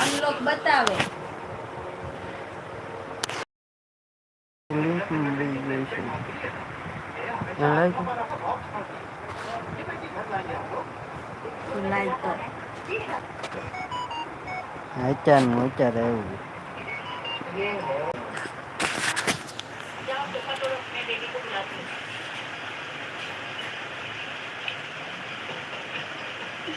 Unlock બતાવે. અત્યારનું અત્યારે એવું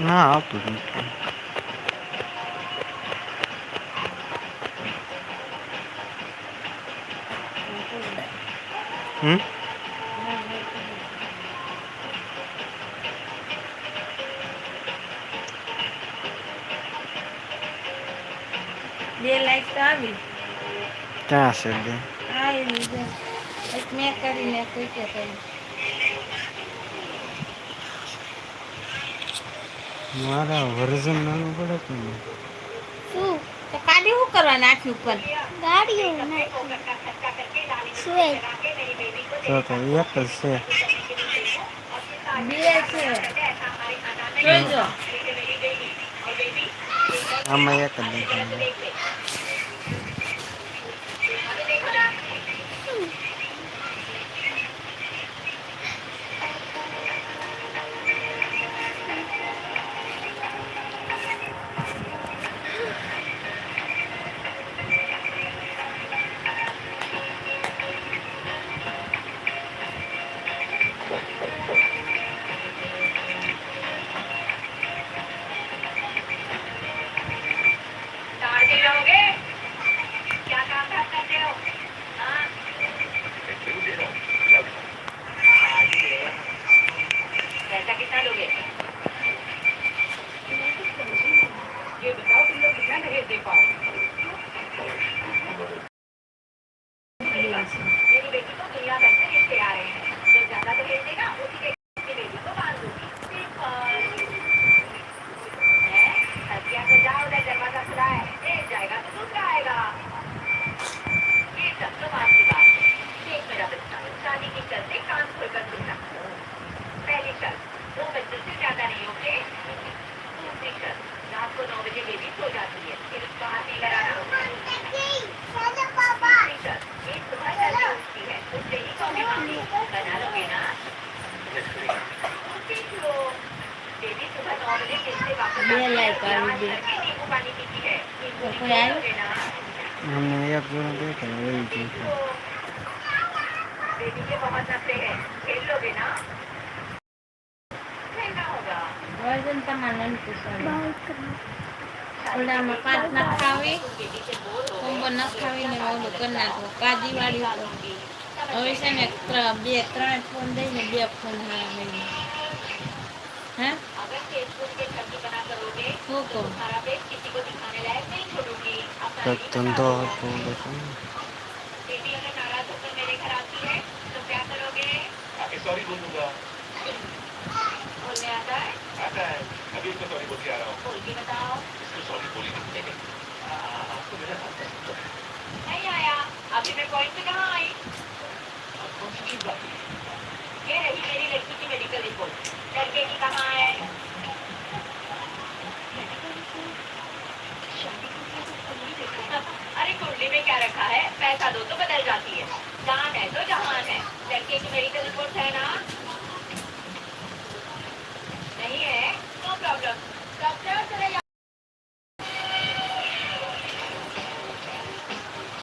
Na alto, gente. Hum? Dê like, é sabe? Tá, Sérgio. Ai, Elisa. Essa minha carinha, coitada. É મારા version નાનું પડે કે શું? તો કાલે શું કરવા નાખ્યું ઉપર ગાડીઓ શું તો તો એક જ છે. બે છે. આમાં એક જ દેખાય. पैसा कितना लोगे ये बताओ तुम लोग कितना दहेज दे पाओ? मेरी बेटी को दुनिया भर से रिश्ते आ रहे हैं। जो ज़्यादा दहेज देगा उसी के है? दरवाज़ा खुला है। है नींबू તો કોઈ नींबू આવ્યું लोगे ना અમને એક જણ દેખાય એવી જ છે बेबी के बहुत नखरे हैं खेल लोगे ना खेलना होगा વજન તમારે નથી પડે ઓલામાં પાંચ નખાવી बेटी से बोर हो કોમ્બો નખાવીને ઓલું કરી નાખો કાજી વાળી ઉપર હવે છે ને ત્રણ બે ત્રણ ફોન દઈને બે ફોન હારા લઈને હે आके सॉरी बोल दूँगा बोलने आता है आता है अभी उसको सॉरी बोल के आ रहा हूँ बोल के बताओ इसको सॉरी बोली नहीं आपको मेरा हाथ नहीं आया अभी मैं पॉइंट पे कहाँ आई रखा है, पैसा दो तो बदल जाती है। जान है तो जहान है। लड़के की मेडिकल रिपोर्ट है ना